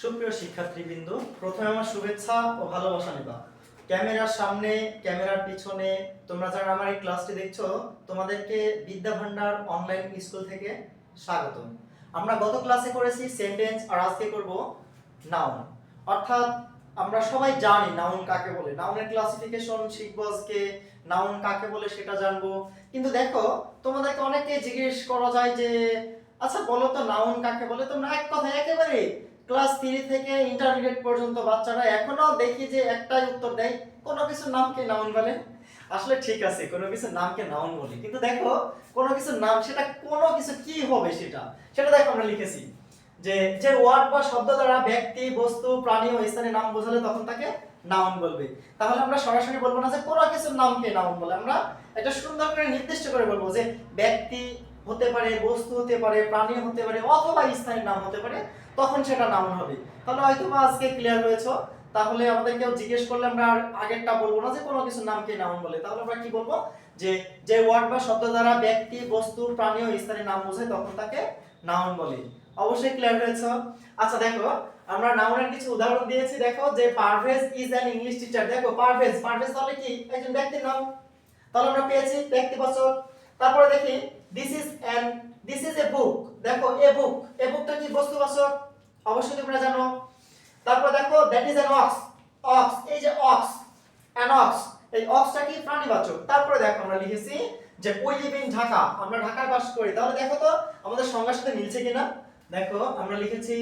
সুপ্রিয় শিক্ষার্থীবৃন্দ, প্রথমে আমার শুভেচ্ছা ও ভালোবাসা ক্যামেরার সামনে, ক্যামেরার পিছনে, তোমরা যারা আমার এই ক্লাসটি দেখছ, তোমাদেরকে বিদ্যা ভান্ডার অনলাইন স্কুল থেকে স্বাগত আমরা গত ক্লাসে করেছি সেন্টেন্স আর আজকে করব নাউন। অর্থাৎ আমরা সবাই জানি নাউন কাকে বলে। নাউনের ক্লাসিফিকেশন শিখব আজকে, নাউন কাকে বলে সেটা জানব। কিন্তু দেখো, তোমাদেরকে অনেকে জিজ্ঞেস করা যায় যে আচ্ছা বলো তো, নাউন কাকে বলে? তোমরা এক কথা একেবারে ক্লাস থ্রি থেকে ইন্টারমিডিয়েট পর্যন্ত বাচ্চারা এখনও দেখি যে একটাই উত্তর দেয়, কোনো কিছুর নামকে নাউন বলে? আসলে ঠিক আছে, কোনো কিছুর নামকে নাউন বলি। কিন্তু দেখো, কোনো কিছুর নাম, সেটা কোনো কিছু কি হবে সেটা? সেটা দেখো, আমরা লিখেছি যে যে ওয়ার্ড বা শব্দ দ্বারা ব্যক্তি, বস্তু, প্রাণী ও স্থানের নাম বোঝালে তখন তাকে নাউন বলবে। তাহলে আমরা সরাসরি বলব না যে কোনো কিছুর নামকে নাউন বলে, আমরা এটা সুন্দর করে নির্দিষ্ট করে বলব যে ব্যক্তি হতে পারে, বস্তু হতে পারে, প্রাণী হতে পারে, অথবা স্থানের নাম হতে পারে, তখন সেটা নাউন হবে। তাহলে হয়তো বা আজকে ক্লিয়ার হয়েছে। তাহলে আমাদের কেউ জিজ্ঞেস করলে আমরা আর আগেরটা বলব না যে কোনো কিছুর নামকে নাউন বলে। তাহলে আমরা কি বলব? যে যে ওয়ার্ড বা শব্দ দ্বারা ব্যক্তি, বস্তু, প্রাণী ও স্থানের নাম বোঝায়, তখন তাকে নাউন বলে। অবশ্যই ক্লিয়ার হয়েছে? আচ্ছা দেখো, আমরা নাউনের কিছু উদাহরণ দিয়েছি। দেখো, যে Parvez is an English teacher দেখো পারভেজ পারভেজ তাহলে কি? একজন ব্যক্তির নাম। তাহলে আমরা পেয়েছি ব্যক্তিবাচক। তারপরে দেখি this is an this is a book দেখো এ বুক এ বুকটা কি বস্তুবাচক অবশ্যই তোমরা জানো। তারপর দেখো that is an ox ox এই যে অক্স অ্যান অক্স এই অক্সটা কি? প্রাণীবাচক। তারপরে দেখো, আমরা লিখেছি যে উই লিভ ঢাকা। আমরা ঢাকায় বাস করি। তাহলে দেখো তো, আমাদের সংজ্ঞার সাথে মিলছে কিনা? দেখো, আমরা লিখেছি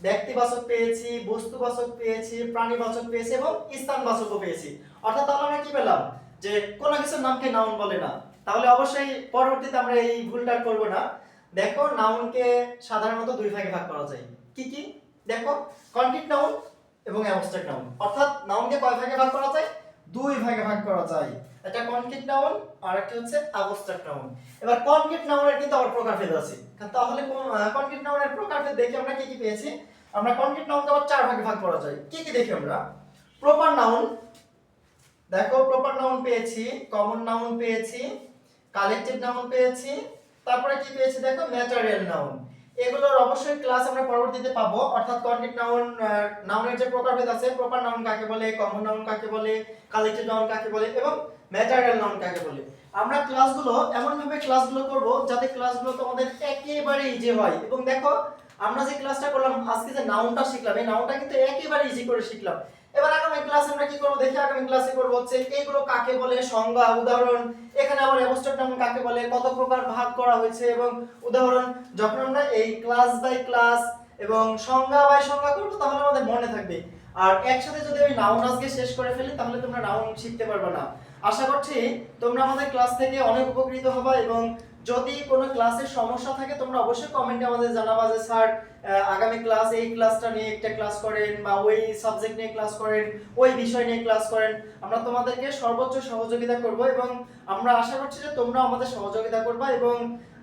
ব্যক্তিবাচক পেয়েছি, বস্তুবাচক পেয়েছি, প্রাণীবাচক পেয়েছি এবং স্থানবাচকও পেয়েছি। অর্থাৎ তাহলে আমরা কি পেলাম? যে কোনো কিছুর নামকে নাউন বলে না। তাহলে অবশ্যই পরবর্তীতে আমরা এই ভুলটা করব না। দেখো নাউনকে সাধারণত দুই ভাগে ভাগ করা যায়। কি কি? দেখো কনক্রিট নাউন এবং অ্যাবস্ট্রাক্ট নাউন অর্থাৎ নাউনকে কয় ভাগে ভাগ করা যায়? দুই ভাগে ভাগ করা যায়। একটা কনক্রিট নাউন আর একটা হচ্ছে অ্যাবস্ট্রাক্ট নাউন এবার কনক্রিট নাউনের কিন্তু আবার প্রকারভেদ আছে। তাহলে কনক্রিট নাউনের প্রকারভেদ দেখে আমরা কি কি পেয়েছি? আমরা কনক্রিট নাউনকে আবার চার ভাগে ভাগ করা যায়। কি কি দেখি আমরা? প্রপার নাউন দেখো প্রপার নাউন পেয়েছি কমন নাউন পেয়েছি কালেকটিভ নাউন পেয়েছি। তারপরে কি পেয়েছি দেখো? ম্যাটেরিয়াল নাউন এগুলোর অবশ্যই ক্লাস আমরা পরবর্তীতে পাবো। অর্থাৎ কনক্রিট নাউন নাউনের যে প্রকারভেদ আছে প্রপার নাউন কাকে বলে কমন নাউন কাকে বলে কালেকটিভ নাউন কাকে বলে এবং ম্যাটেরিয়াল নাউন কাকে বলে। আমরা ক্লাসগুলো এমন ভাবে ক্লাসগুলো করব যাতে ক্লাসগুলো তোমাদের একেবারে ইজি হয়। এবং দেখো, আমরা যে ক্লাসটা করলাম, আজকে যে নাউনটা শিখলাম, এই নাউনটা কিন্তু একেবারে ইজি করে শিখলাম। এবার আগামী ক্লাসে আমরা কি করব? দেখি আগামী ক্লাসে করব হচ্ছে এইগুলো কাকে বলে? সংজ্ঞা, উদাহরণ। এখানে আবার অ্যাবস্ট্রাক্ট নাউন কাকে বলে? কত প্রকার ভাগ করা হয়েছে এবং উদাহরণ, যখন আমরা এই ক্লাস বাই ক্লাস এবং সংজ্ঞা বাই সংজ্ঞা করব, তাহলে আমাদের মনে থাকবে। আর একসাথে যদি আমি নাউন আজকে শেষ করে ফেলি, তাহলে তোমরা নাউন শিখতে পারবে না। আশা করছি তোমরা আমাদের ক্লাস থেকে অনেক উপকৃত হবে এবং যদি কোনো ক্লাসের সমস্যা থাকে, তোমরা অবশ্যই কমেন্টে আমাদের জানাবা যে, স্যার আগামী ক্লাস এই ক্লাসটা নিয়ে একটা ক্লাস করেন বা ওই সাবজেক্ট নিয়ে ক্লাস করেন, ওই বিষয় নিয়ে ক্লাস করেন। আমরা তোমাদেরকে সর্বোচ্চ সহযোগিতা করব এবং আমরা আশা করছি যে তোমরা আমাদের সহযোগিতা করবা এবং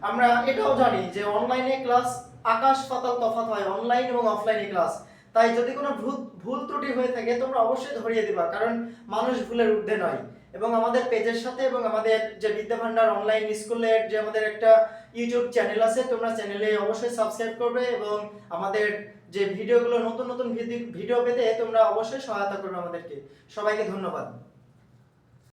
আমরা এটাও জানি যে অনলাইনে ক্লাস আকাশ, পাতাল, তফাৎ হয় অনলাইন এবং অফলাইনে ক্লাস তাই যদি কোনো ভুল ভুল ত্রুটি হয়ে থাকে, তোমরা অবশ্যই ধরিয়ে দিবা, কারণ মানুষ ভুলের ঊর্ধ্বে নয়। এবং আমাদের পেজের সাথে এবং আমাদের যে বিদ্যা ভান্ডার অনলাইন স্কুলের যে আমাদের একটা ইউটিউব চ্যানেল আছে, তোমরা চ্যানেলে অবশ্যই সাবস্ক্রাইব করবে এবং আমাদের যে ভিডিওগুলো নতুন নতুন ভিডিও পেতে তোমরা অবশ্যই সহায়তা করবে আমাদেরকে। সবাইকে ধন্যবাদ।